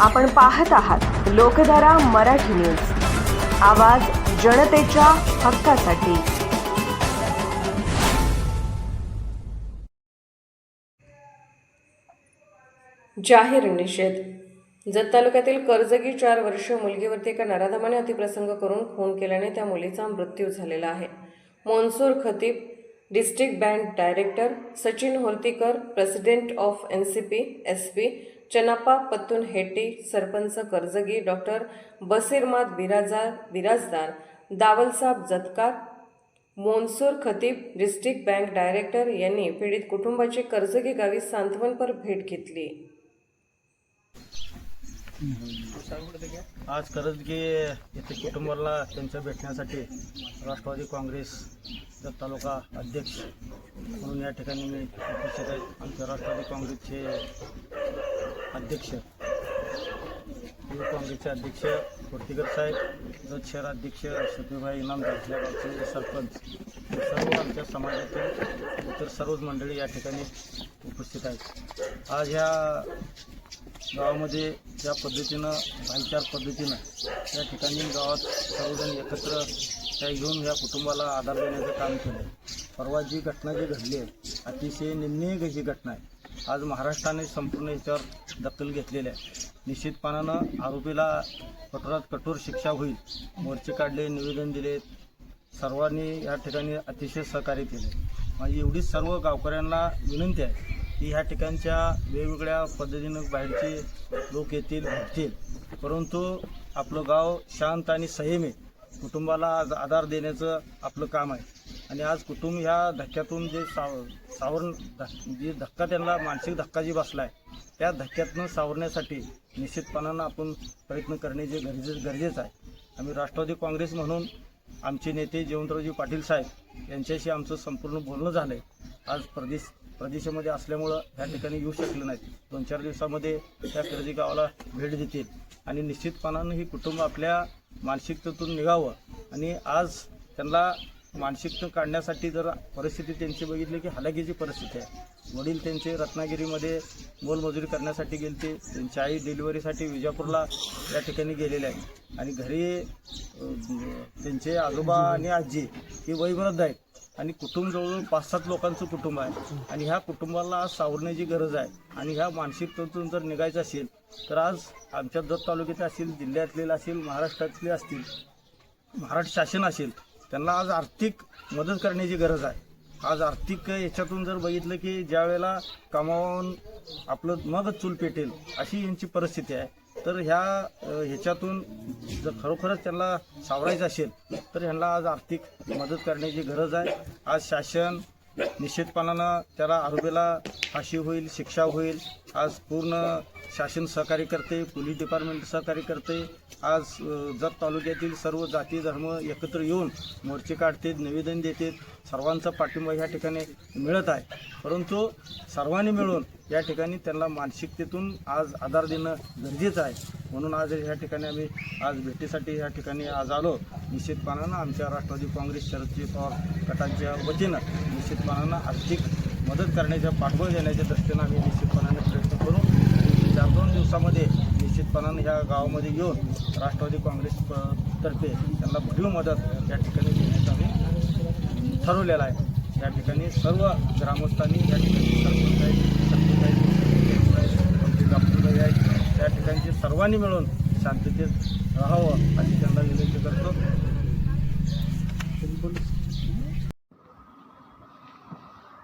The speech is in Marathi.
आपण पाहत आहात लोकधारा मराठी न्यूज. आवाज जनतेच्या हक्कासाठी. जाहीर निषेध. जत तालुक्यातील कर्जगी चार वर्ष मुलगीवरती एका नराधमाने अतिप्रसंग करून खून केल्याने त्या मुलीचा मृत्यू झालेला आहे. Mansoor Khatib district band director Sachin Hortikar president of N C P S P Chanappa Pattun Hetti sarpanch Karjagi doctor Basirmad Birajar Birajdar Dawalsab Jatkar Mansoor Khatib district bank director यांनी पीडित कुटुंबाचे कर्जगी गावी सांत्वनपर भेट घेतली. आज कर्जगी येथे कुटुंबाला त्यांच्या भेटण्यासाठी राष्ट्रवादी काँग्रेस तालुका अध्यक्ष म्हणून या ठिकाणी मी उपस्थित आहे. आमच्या राष्ट्रवादी काँग्रेसचे अध्यक्ष. युवक काँग्रेसचे अध्यक्ष कोर्तीकर साहेब जत शहराध्यक्ष शफीभाई इनामदार या गावचे सरपंच सर्व आमच्या समाजातील इतर सर्वच मंडळी या ठिकाणी उपस्थित आहेत. आज ह्या गावामध्ये ज्या पद्धतीनं भाईचार पद्धतीनं या ठिकाणी गावात सर्वजण एकत्र त्या घेऊन या कुटुंबाला आधार देण्याचं काम केलं परवा जी घटना जी घडली आहे अतिशय निर्णय जी घटना आहे. आज महाराष्ट्राने संपूर्ण याच्यावर दखल घेतलेली आहे. निश्चितपणानं आरोपीला कठोरात कठोर शिक्षा होईल. मोर्चे काढले निवेदन दिले. सर्वांनी या ठिकाणी अतिशय सहकार्य केले. माझी एवढी सर्व गावकऱ्यांना विनंती आहे की ह्या ठिकाणच्या वेगवेगळ्या पद्धतीनं बाहेरचे लोक येतील भेटतील. परंतु आपलं गाव शांत आणि संयमी कुटुंबाला आज आधार देण्याचं आपलं काम आहे. आणि आज कुटुंब ह्या धक्क्यातून जे साव सावरण जे धक्का त्यांना मानसिक धक्का जी बसला आहे त्या धक्क्यातनं सावरण्यासाठी निश्चितपणानं आपण प्रयत्न करणे जे गरजे गरजेचं आहे. आम्ही राष्ट्रवादी काँग्रेस म्हणून आमचे नेते जयवंतरावजी पाटील साहेब यांच्याशी आमचं संपूर्ण बोलणं झालं आहे आज प्रदेश प्रदेशामध्ये असल्यामुळं ह्या ठिकाणी येऊ शकले नाहीत. दोन चार दिवसामध्ये त्या कर्जी गावाला भेट देतील. आणि निश्चितपणानं ही कुटुंब आपल्या मानसिकतेतून निघावं. आणि आज त्यांना मानसिकता काढण्यासाठी जर परिस्थिती त्यांची बघितली की हलाखीची परिस्थिती आहे. वडील त्यांचे रत्नागिरीमध्ये मोलमजुरी करण्यासाठी गेले ते त्यांची आई डिलिव्हरीसाठी विजापूरला या ठिकाणी गेलेले आहे. आणि घरी त्यांचे आजोबा आणि आजी हे वयवृद्ध आहेत. आणि कुटुंब जवळजवळ पाच सात लोकांचं कुटुंब आहे. आणि ह्या कुटुंबाला आज सावरण्याची गरज आहे. आणि ह्या मानसिकतेतून जर निघायचं असेल तर आज आमच्या जत तालुक्यात असतील जिल्ह्यातले असतील महाराष्ट्रातले असतील महाराष्ट्र शासन असेल त्यांना आज आर्थिक मदत करण्याची गरज आहे. आज आर्थिक याच्यातून जर बघितलं की ज्या वेळेला कमावून आपलं मगच चूल पेटेल अशी यांची परिस्थिती आहे तर ह्या ह्याच्यातून जर खरोखरच त्यांना सावरायचं असेल तर ह्यांना आज आर्थिक मदत करण्याची गरज आहे. आज शासन निश्चितपणानं त्याला आरोग्याला फाशी होईल शिक्षा होईल. आज पूर्ण शासन सहकार्य करते पोलीस डिपार्टमेंट सहकार्य करते. आज जत तालुक्यातील सर्व जाती धर्म एकत्र येऊन मोर्चे काढतात निवेदन देतात. सर्वांचा पाठिंबा ह्या ठिकाणी मिळत आहे. परंतु सर्वांनी मिळून या ठिकाणी त्यांना मानसिकतेतून आज आधार देणं गरजेचं आहे. म्हणून आज ह्या ठिकाणी आम्ही आज भेटीसाठी ह्या ठिकाणी आज आलो. निश्चितपणानं आमच्या राष्ट्रवादी काँग्रेस शरदजी पवार गटांच्या वतीनं निश्चितपणानं आर्थिक मदत करण्याच्या पाठबळ देण्याच्या दृष्टीनं आम्ही निश्चितपणाने प्रयत्न करू चार दोन दिवसामध्ये निश्चितपणानं ह्या गावामध्ये येऊन राष्ट्रवादी काँग्रेस तर्फे त्यांना भरीव मदत या ठिकाणी देण्याचं आम्ही ठरवलेलं आहे. या ठिकाणी सर्व ग्रामस्थांनी या ठिकाणी सरपंच त्या ठिकाणचे सर्वांनी मिळून शांततेत राहावं अशी त्यांना विनंती करतो.